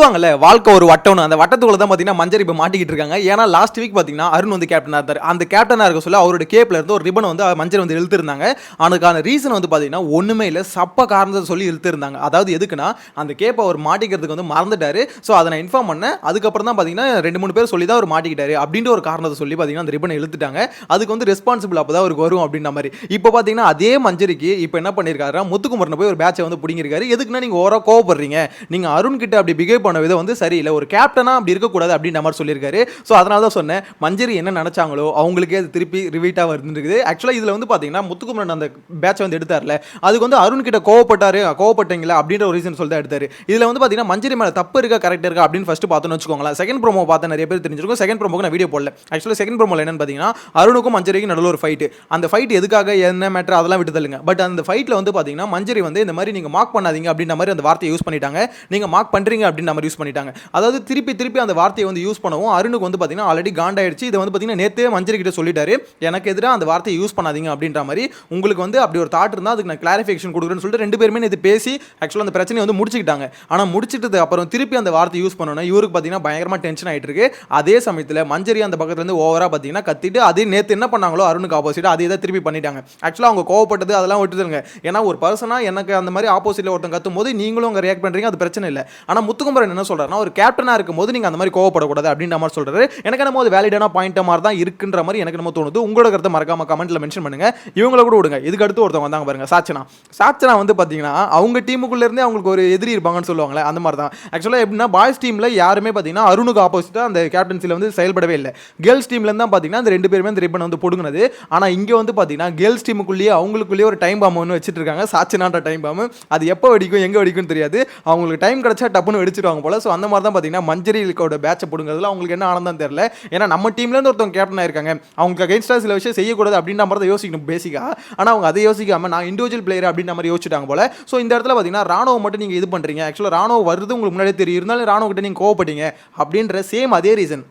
சொல்லுவாங்கல்ல வாழ்க்கை ஒரு வட்டம்னு. அந்த வட்டத்துக்குள்ள தான் பார்த்தீங்கன்னா மஞ்சள் இப்போ மாட்டிக்கிட்டு இருக்காங்க. ஏன்னா லாஸ்ட் வீக் பார்த்தீங்கன்னா அருண் வந்து கேப்டனாக இருந்தார். அந்த கேப்டனாக இருக்க சொல்ல அவரோட கேப்பில் இருந்து ஒரு ரிபன் வந்து மஞ்சள் வந்து இழுத்துருந்தாங்க. அதுக்கான ரீசன் வந்து பார்த்தீங்கன்னா ஒன்றுமே இல்லை. சப்ப காரணத்தை சொல்லி இழுத்துருந்தாங்க. அதாவது எதுக்குன்னா அந்த கேப்பை அவர் மாட்டிக்கிறதுக்கு வந்து மறந்துட்டாரு. ஸோ அதை நான் இன்ஃபார்ம் பண்ணேன். அதுக்கப்புறம் தான் பார்த்தீங்கன்னா ரெண்டு மூணு பேர் சொல்லி தான் அவர் மாட்டிக்கிட்டாரு. அப்படின்ற ஒரு காரணத்தை சொல்லி பார்த்தீங்கன்னா அந்த ரிபனை இழுத்துட்டாங்க. அதுக்கு வந்து ரெஸ்பான்சிபிள் அப்போ தான் அவருக்கு வரும் அப்படின்ற மாதிரி. இப்போ பார்த்தீங்கன்னா அதே மஞ்சரிக்கு இப்போ என்ன பண்ணியிருக்காரு முத்துக்குமரனை போய் ஒரு பேட்சை வந்து பிடிங்கிருக்காரு. எதுக்குன்னா நீங்கள் ஓரா கோவப்படுறீங்க. நீங்கள் அருண் கிட்ட அப்படி பிஹேவ் பண்ண விதம் வந்து சரியில்லை. ஒரு கேப்டனா அப்படி இருக்கக்கூடாது அப்படின்ற மாதிரி சொல்லியிருக்காரு. ஸோ அதனால தான் சொன்னேன் மஞ்சரி என்ன நினச்சாங்களோ அவங்களுக்கே அது திருப்பி ரிவீட்டாக வந்துருக்குது. ஆக்சுவலாக இதில் வந்து பார்த்தீங்கன்னா முத்துக்குமரன் அந்த பேட்சை வந்து எடுத்தார்ல. அதுக்கு வந்து அருண் கிட்ட கோவப்பட்டாரு. கோவப்பட்டீங்களா? அப்படின்ற ஒரு ரீசன் சொல்லி தான் எடுத்தாரு. இதில் வந்து பார்த்தீங்கன்னா மஞ்சரி மேலே தப்பு இருக்கா கரெக்ட் இருக்கா அப்படின்னு ஃபஸ்ட்டு பார்த்தோன்னு வச்சுக்கோங்களேன். செகண்ட் ப்ரோமோ பார்த்த நிறைய பேர் தெரிஞ்சிருக்கும். செகண்ட் ப்ரோமோக்கு நான் வீடியோ போடல. ஆக்சுவலாக செகண்ட் ப்ரோமோல என்னன்னு பார்த்தீங்கன்னா அருணுக்கும் மஞ்சரிக்கும் நடுவில் ஒரு ஃபைட்டு அந்த ஃபைட் எதுக்காக என்ன மேட்டர் அதெல்லாம் விட்டு தள்ளுங்க. பட் அந்த ஃபைட்டில் வந்து பார்த்தீங்கன்னா மஞ்சரி வந்து இந்த மாதிரி நீங்கள் மார்க் பண்ணாதீங்க அப்படின்ற மாதிரி அந்த வார்த்தையை யூஸ் பண்ணிட்டாங்க. நீங்கள் மார்க் பண்ணுறீங்க அப்படின்ற மாதிரி யூஸ் பண்ணிட்டாங்க. அதாவது திருப்பி திருப்பி அந்த வார்த்தையை வந்து யூஸ் பண்ணவும் அருணுக்கு வந்து பார்த்தீங்கன்னா ஆல்ரெடி காண்டாயிடுச்சு. இதை வந்து பார்த்தீங்கன்னா நேத்தே மஞ்சரி கிட்ட சொல்லிட்டாரு. எனக்கு எதிராக அந்த வார்த்தையை யூஸ் பண்ணாதீங்க அப்படின்ற மாதிரி உங்களுக்கு வந்து அப்படி ஒரு தாட் இருந்தால் அதுக்கு நான் கிளாரிஃபிகேஷன் கொடுக்குறேன்னு சொல்லிட்டு ரெண்டு பேருமே இது பேசி ஆக்சுவலாக அந்த பிரச்சனையை வந்து முடிச்சுக்கிட்டாங்க. ஆனால் முடிச்சிட்டது அப்புறம் திருப்பி அந்த வார்த்தை யூஸ் பண்ணணும் இவருக்கு பார்த்தீங்கன்னா பயங்கரமாக டென்ஷன் ஆகிட்டு இருக்கு அதே சமயத்தில் மஞ்சரி அந்த பக்கத்துலேருந்து ஓவராக பார்த்தீங்கன்னா கத்திட்டு அதே நேற்று என்ன பண்ணாங்களோ அருணுக்கு ஆப்போசிட் அதே தான் திருப்பி பண்ணிட்டாங்க. ஆக்சுவலாக அவங்க கோவப்பட்டது அதெல்லாம் விட்டுதுங்க ஏன்னா ஒரு பர்சனாக எனக்கு அந்த மாதிரி ஆப்போசிட்டில் ஒருத்தன் கத்தும் போது நீங்களும் அங்கே ரியாக்ட் பண்ணுறீங்க அது பிரச்சனை இல்லை. ஆனால் முத்துக்குமரன் என்ன சொல்கிறாருன்னா ஒரு கேப்டனாக இருக்கும்போது நீங்கள் அந்த மாதிரி கோவப்படக்கூடாது அப்படின்ற மாதிரி சொல்கிறாரு எனக்கு என்னமோ அது வேலிடான பாயிண்ட் மாதிரி தான் இருக்குன்ற மாதிரி எனக்கு நம்ம தோணுது. உங்களோட கருத்தை மறக்காம கமெண்ட்டில் மென்ஷன் பண்ணுங்க. இவங்கள கூட விடுங்க. இதுக்கு அடுத்து ஒருத்தவங்க வந்தாங்க பாருங்க சாச்சனா. சாச்சனா வந்து பார்த்தீங்கன்னா அவங்க டீமுக்குள்ளேருந்தே அவங்களுக்கு ஒரு எதிரி இருப்பாங்கன்னு சொல்லுவாங்களே அந்த மாதிரி தான் ஆக்சுவலாக எப்படின்னா பாய்ஸ் டீமில் யாருமே பார்த்தீங்கன்னா அருணுக்கு ஆப்போசிட்டாக அந்த கேப்டன்சியில் வந்து செயல்படவே இல்லை. கேர்ள்ஸ் டீம்லேருந்து தான் பார்த்தீங்கன்னா அந்த ரெண்டு பேருமே அந்த ரிப்பன் வந்து பிடுங்கினது. ஆனால் இங்கே வந்து பார்த்தீங்கன்னா கேர்ள்ஸ் டீமுக்குள்ளேயே அவங்களுக்குள்ளேயே ஒரு டைம் பாம் ஒன்று வச்சுட்டு இருக்காங்க. சாச்சனான்ற டைம் பாம்பு அது எப்போ வெடிக்கும் எங்கே வெடிக்கும்னு தெரியாது. அவங்களுக்கு டைம் கிடைச்சா டப்புன்னு வெடிச்சிருவாங்க. போல. ஸோ அந்த மாதிரி தான் பார்த்தீங்கன்னா மஞ்சரிக்கோட பேட்சை பிடுங்கிறதுல அவங்களுக்கு என்ன ஆனந்தம் தெரியல. ஏன்னா நம்ம டீம்லேருந்து ஒருத்தவங்க கேப்டன் ஆயிருக்காங்க. அவங்க அகைன்ஸ்டாக சில விஷயம் செய்யக்கூடாது அப்படின்ற மாதிரி தான் யோசிக்கணும் பேசிக்காக ஆனால் அவங்க அதை யோசிக்காமல் நான் இண்டிவிஜுவல் பிளேயர் அப்படின்ற மாதிரி யோசிச்சிட்டாங்க போல. ஸோ இந்த இடத்துல பார்த்தீங்கன்னா ராணுவம் மட்டும் நீங்கள் இது பண்ணுறீங்க ஆக்சுவலாக ராணுவம் வருது உங்களுக்கு முன்னாடியே தெரியும். இருந்தாலும் ராணுவ கிட்ட நீங்கள் கோவப்பட்டீங்க அப்படின்ற சேம் அதே ரீசன்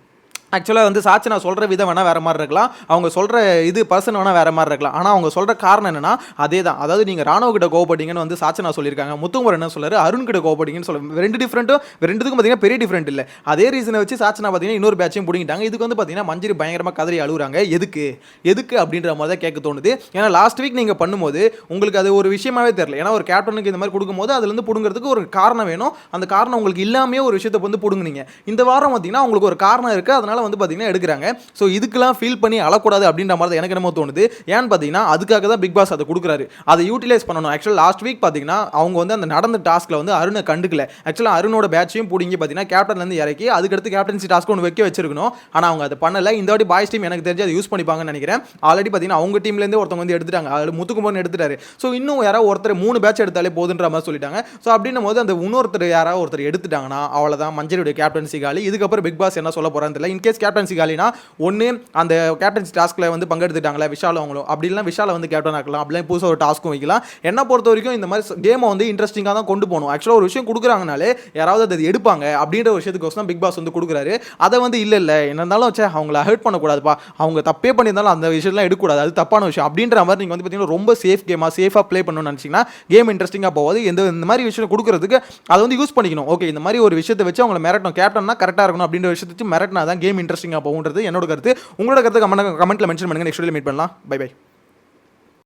ஆக்சுவலாக வந்து சாட்சி நான் சொல்கிற விதம் வேணால் வேறு மாதிரி இருக்கலாம். அவங்க சொல்கிற இது பர்சன் வேணால் வேறு மாதிரி இருக்கலாம். ஆனால் அவங்க சொல்கிற காரணம் என்னென்னா அதே தான் அதாவது நீங்கள் ராணுவ கிட்ட கோவப்பட்டீங்கன்னு வந்து சாட்சி நான் சொல்லியிருக்காங்க. முத்துக்குமர் என்ன சொல்றாரு அருண் கிட்ட கோவப்பட்டீங்கன்னு சொல்ல ரெண்டு டிஃப்ரெண்ட்டும் ரெண்டுத்துக்கும் பார்த்தீங்கன்னா பெரிய டிஃப்ரெண்ட் இல்லை. அதே ரீசனை வச்சு சாட்சி நான் பார்த்தீங்கன்னா இன்னொரு பேட்சையும் பிடிங்கிட்டாங்க. இதுக்கு வந்து பார்த்தீங்கன்னா மஞ்சரி பயங்கரமாக கதறி அழுகுறாங்க எதுக்கு? எதுக்கு அப்படின்ற மாதிரி தான் கேட்க தோணுது. ஏன்னா லாஸ்ட் வீக் நீங்கள் பண்ணும்போது உங்களுக்கு அது ஒரு விஷயமாவே தெரியல. ஏன்னா ஒரு கேப்டனுக்கு இந்த மாதிரி கொடுக்கும்போது அதுலேருந்து பிடுங்கிறதுக்கு ஒரு காரணம் வேணும். அந்த காரணம் உங்களுக்கு இல்லாமே ஒரு விஷயத்தை வந்து பிடுங்குனீங்க. இந்த வாரம் பார்த்தீங்கன்னா உங்களுக்கு ஒரு காரணம் இருக்குது அதனால் வந்து பார்த்தீங்கன்னா எடுக்கிறாங்க. ஸோ இதுக்கெல்லாம் ஃபீல் பண்ணி அழக்கூடாது அப்படின்ற மாதிரி தான் எனக்கு என்னமோ தோணுது. ஏன்னு பார்த்தீங்கன்னா அதுக்காக தான் பிக் பாஸ் அதை கொடுக்குறாரு. அதை யூட்டிலைஸ் பண்ணணும். ஆக்சுவலாக லாஸ்ட் வீக் பார்த்தீங்கன்னா அவங்க வந்து அந்த நடந்த டாஸ்க்கில் வந்து அருணை கண்டுக்கல. ஆக்சுவலாக அருணோட பேட்சையும் பிடிங்கி பார்த்தீங்கன்னா கேப்டன்லேருந்து இறக்கி அதுக்கடுத்து கேப்டன்சி டாஸ்க் ஒன்று வைக்க வச்சிருக்கணும். ஆனால் அவங்க அதை பண்ணல. இந்த வாட்டி பாய்ஸ் டீம் எனக்கு தெரிஞ்சு அதை யூஸ் பண்ணிப்பாங்கன்னு நினைக்கிறேன். ஆல்ரெடி பார்த்தீங்கன்னா அவங்க டீம்லேருந்து ஒருத்தவங்க வந்து எடுத்துட்டாங்க. அது முத்துக்குமரன் எடுத்துட்டாரு. ஸோ இன்னும் யாராவது ஒருத்தர் மூணு பேட்ச் எடுத்தாலே போதுன்ற மாதிரி சொல்லிட்டாங்க. ஸோ அப்படின்னும் போது அந்த இன்னொருத்தர் யாராவது ஒருத்தர் எடுத்துட்டாங்கன்னா அவ்வளோதான் மஞ்சளுடைய கேப்டன்சி காலி. இதுக்கப்புறம் பிக் பாஸ் என்ன சொல்ல போகிறான்னு தெரியல. இன்கேஸ் கேப்டன்சி காலினா ஒன்று அந்த கேப்டன்சி டாஸ்க்கில் வந்து பங்கெடுத்துட்டாங்களே விஷால் அவங்களும். அப்படிலாம் விஷாலை வந்து கேப்டன் ஆக்கலாம். அப்படிலாம் புதுசாக ஒரு டாஸ்க்கும் வைக்கலாம். என்ன பொறுத்த வரைக்கும் இந்த மாதிரி கேமை வந்து இன்ட்ரெஸ்டிங்காக தான் கொண்டு போகணும். ஆக்சுவலாக ஒரு விஷயம் கொடுக்குறாங்கனாலே யாராவது அதை எடுப்பாங்க அப்படின்ற ஒரு விஷயத்துக்கோசம் பிக் பாஸ் வந்து கொடுக்குறாரு. அதை வந்து இல்லை இல்லை. என்ன இருந்தாலும் வச்சே அவங்கள ஹர்ட் பண்ணக்கூடாதுப்பா. அவங்க தப்பே பண்ணியிருந்தாலும் அந்த விஷயம்லாம் எடுக்கக்கூடாது. அது தப்பான விஷயம். அப்படின்ற மாதிரி நீங்கள் வந்து பார்த்தீங்கன்னா ரொம்ப சேஃப் கேமாக சேஃபாக ப்ளே பண்ணணும்னு நினச்சிங்கன்னா கேம் இன்ட்ரெஸ்டிங்காக போகாது. எந்த இந்த மாதிரி விஷயம் கொடுக்குறதுக்கு அதை வந்து யூஸ் பண்ணிக்கணும். ஓகே இந்த மாதிரி ஒரு விஷயத்தை வச்சு அவங்களை மிரட்டணும். கேப்டன்னா கரெக்டாக இருக்கணும் அப்படின்ற விஷயத்தை வச்சு மிரட்டினா தான் கேம் இன்ட்ரெஸ்டிங்காக போகுன்றது என்னோட கருத்து. உங்களோட கருத்து கமெண்ட் கமெண்ட்டில் மென்ஷன் பண்ணுங்க. நெக்ஸ்ட் மீட் பண்ணலாம். Bye bye